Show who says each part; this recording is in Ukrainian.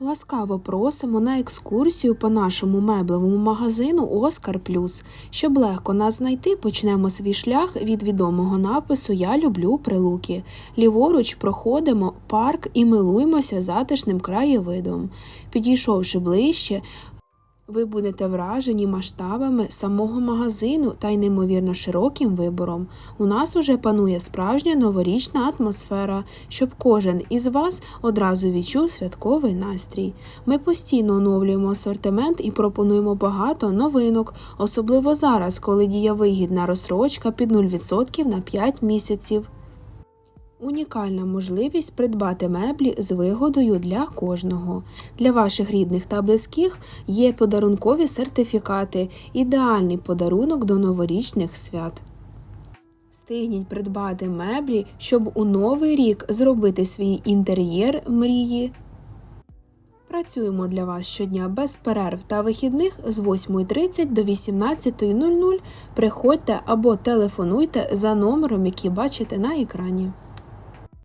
Speaker 1: Ласкаво просимо на екскурсію по нашому меблевому магазину Оскар Плюс. Щоб легко нас знайти, почнемо свій шлях від відомого напису Я люблю прилуки. Ліворуч проходимо парк і милуємося затишним краєвидом. Підійшовши ближче, ви будете вражені масштабами самого магазину та й неймовірно широким вибором. У нас уже панує справжня новорічна атмосфера, щоб кожен із вас одразу відчув святковий настрій. Ми постійно оновлюємо асортимент і пропонуємо багато новинок, особливо зараз, коли діє вигідна розсрочка під 0% на 5 місяців. Унікальна можливість придбати меблі з вигодою для кожного. Для ваших рідних та близьких є подарункові сертифікати, ідеальний подарунок до новорічних свят. Встигніть придбати меблі, щоб у новий рік зробити свій інтер'єр мрії. Працюємо для вас щодня без перерв та вихідних з 8.30 до 18.00. Приходьте або телефонуйте за номером, який бачите на екрані.